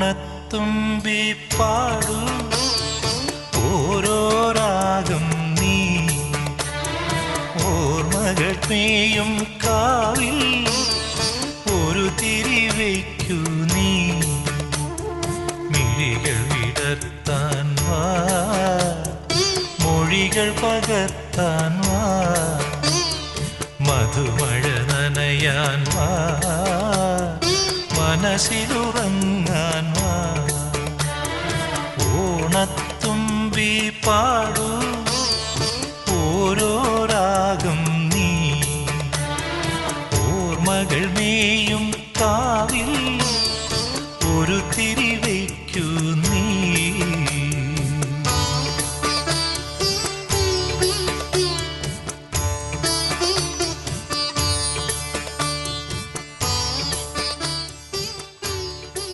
ഓണത്തുമ്പി പാടൂ. ഓരോ നീ. ഓർമ്മകൾ നീയും കാവിൽ. ഒരു തിരിവയ്ക്കു നീ. മിഴികൾ വിടർത്താൻ വാ. മൊഴികൾ പകർത്താൻ വാ. മധുമഴ നനയാൻ വാ. മനസ്സിലുറങ്ങാൻ മകൾ മേയും കാവിൽ ഒരു തിരിവയ്ക്കുന്നു